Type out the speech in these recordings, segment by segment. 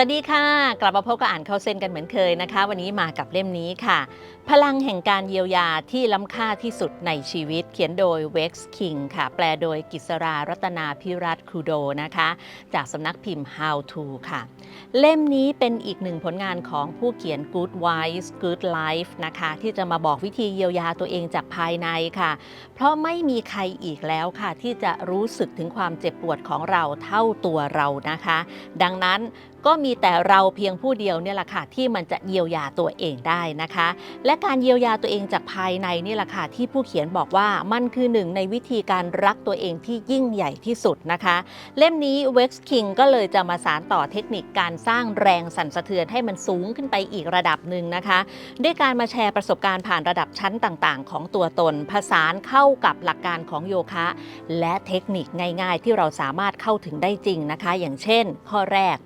วัสดีค่ะ กลับมาพบกับอ่านเข้าเส้นกันเหมือนเคยนะคะ วันนี้มากับเล่มนี้ค่ะ พลังแห่งการเยียวยาที่ล้ำค่าที่สุดในชีวิต เขียนโดย Wex King ค่ะ แปลโดยกิษรารัตนาพิรัตครูโดนะคะ จากสำนักพิมพ์ How to ค่ะ เล่มนี้เป็นอีกหนึ่งผลงานของผู้เขียน Good Wise Good Life นะคะ ที่จะมาบอกวิธีเยียวยาตัวเองจากภายในค่ะ เพราะไม่มีใครอีกแล้วค่ะ ที่จะรู้สึกถึงความเจ็บปวดของเราเท่าตัวเรานะคะ ดังนั้นก็มีแต่เราเพียงผู้เดียวเนี่ยแหละค่ะที่มันจะเยียวยาตัวเองได้นะคะ และการเยียวยาตัวเองจากภายในนี่แหละค่ะที่ผู้เขียนบอกว่ามันคือหนึ่งในวิธีการรักตัวเองที่ยิ่งใหญ่ที่สุดนะคะ เล่มนี้ Wex King ก็เลยจะมาสารต่อเทคนิคการสร้างแรงสั่นสะเทือนให้มันสูงขึ้นไปอีกระดับหนึ่งนะคะ ด้วยการมาแชร์ประสบการณ์ผ่านระดับชั้นต่างๆ ของตัวตน ผสานเข้ากับหลักการของโยคะ และเทคนิคง่าย ๆ ที่เราสามารถเข้าถึงได้จริงนะคะ อย่างเช่น ข้อแรก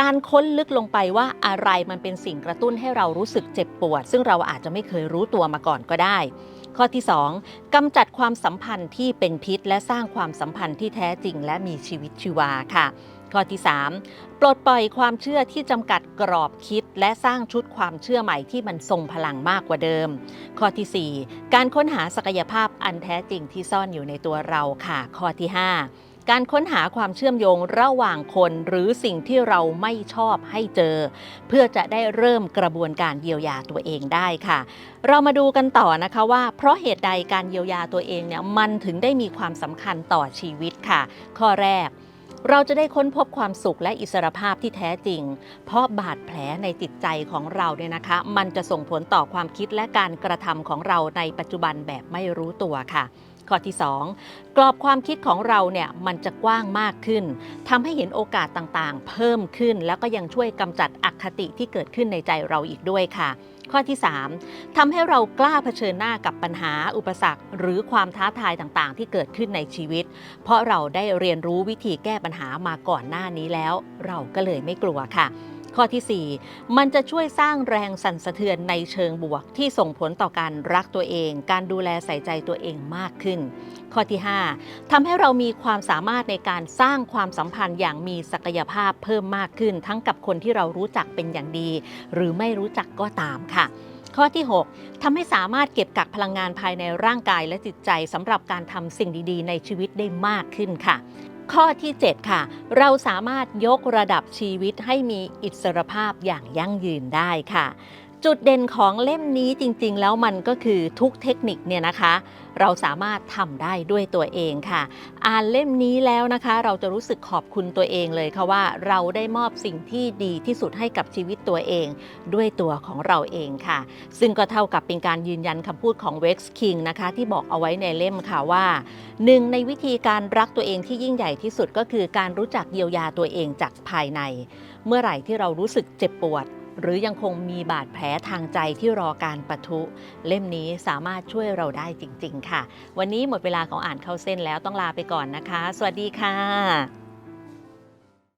การค้นลึกลงไปว่าอะไรมันเป็นสิ่งกระตุ้นให้เรารู้สึกเจ็บปวด ซึ่งเราอาจจะไม่เคยรู้ตัวมาก่อนก็ได้ ข้อที่ 2กำจัดความสัมพันธ์ที่เป็นพิษ และสร้างความสัมพันธ์ที่แท้จริง และมีชีวิตชีวาค่ะ ข้อที่ 3 ปลดปล่อยความเชื่อที่จำกัดกรอบคิด และสร้างชุดความเชื่อใหม่ที่มันทรงพลังมากกว่าเดิม ข้อทีสี่4 การค้นหาศักยภาพอันแท้จริงที่ซ่อนอยู่ในตัวเราค่ะ ข้อที่ 5 การค้นหาความเชื่อมโยงระหว่างคนหรือสิ่งที่เราไม่ชอบให้เจอ เพื่อจะได้เริ่มกระบวนการเยียวยาตัวเองได้ค่ะ เรามาดูกันต่อนะคะว่า เพราะเหตุใดการเยียวยาตัวเองเนี่ยมันถึงได้มีความสำคัญต่อชีวิตค่ะ ข้อแรกเราจะได้ค้นพบความสุขและอิสรภาพที่แท้จริง เพราะบาดแผลในจิตใจของเราเนี่ยนะคะ มันจะส่งผลต่อความคิดและการกระทำของเราในปัจจุบันแบบไม่รู้ตัวค่ะ ข้อที่ 2 กรอบความคิดของเราเนี่ยมันจะกว้างมากขึ้นทำให้เห็นโอกาสต่างๆ เพิ่มขึ้น แล้วก็ยังช่วยกำจัดอคติที่เกิดขึ้นในใจเราอีกด้วยค่ะ ข้อที่ 3ทำให้เรากล้าเผชิญหน้ากับปัญหาอุปสรรค หรือความท้าทายต่างๆ ที่เกิดขึ้นในชีวิต เพราะเราได้เรียนรู้วิธีแก้ปัญหามาก่อนหน้านี้แล้ว เราก็เลยไม่กลัวค่ะ ข้อที่ 4 มันจะช่วยสร้างแรงสั่นสะเทือนในเชิงบวก ที่ส่งผลต่อการรักตัวเอง การดูแลใส่ใจตัวเองมากขึ้น ข้อที่ 5ทำให้เรามีความสามารถในการสร้างความสัมพันธ์อย่างมีศักยภาพเพิ่มมากขึ้น ทั้งกับคนที่เรารู้จักเป็นอย่างดี หรือไม่รู้จักก็ตามค่ะข้อที่ 6ทำให้สามารถเก็บกักพลังงานภายในร่างกายและจิตใจสำหรับการทำสิ่งดี ๆ ในชีวิตได้มากขึ้นค่ะ ข้อที่ 7 ค่ะ เราสามารถยกระดับชีวิตให้มีอิสรภาพอย่างยั่งยืนได้ค่ะ จุดเด่นของเล่มนี้จริง ๆ แล้วมันก็คือทุกเทคนิคเนี่ยนะคะ เราสามารถทำได้ด้วยตัวเองค่ะ อ่านเล่มนี้แล้วนะคะ เราจะรู้สึกขอบคุณตัวเองเลยค่ะว่าเราได้มอบสิ่งที่ดีที่สุดให้กับชีวิตตัวเอง ด้วยตัวของเราเองค่ะ ซึ่งก็เท่ากับเป็นการยืนยันคำพูดของ Wex King นะคะ ที่บอกเอาไว้ในเล่มค่ะว่าหนึ่งในวิธีการรักตัวเองที่ยิ่งใหญ่ที่สุดก็คือการรู้จักเยียวยาตัวเองจากภายใน เมื่อไหร่ที่เรารู้สึกเจ็บปวด หรือยังคงมีบาดแผลทางใจที่รอการปะทุ เล่มนี้สามารถช่วยเราได้จริง ๆ ค่ะ วันนี้หมดเวลาของอ่านเข้าเส้นแล้วต้องลาไปก่อนนะคะ สวัสดีค่ะ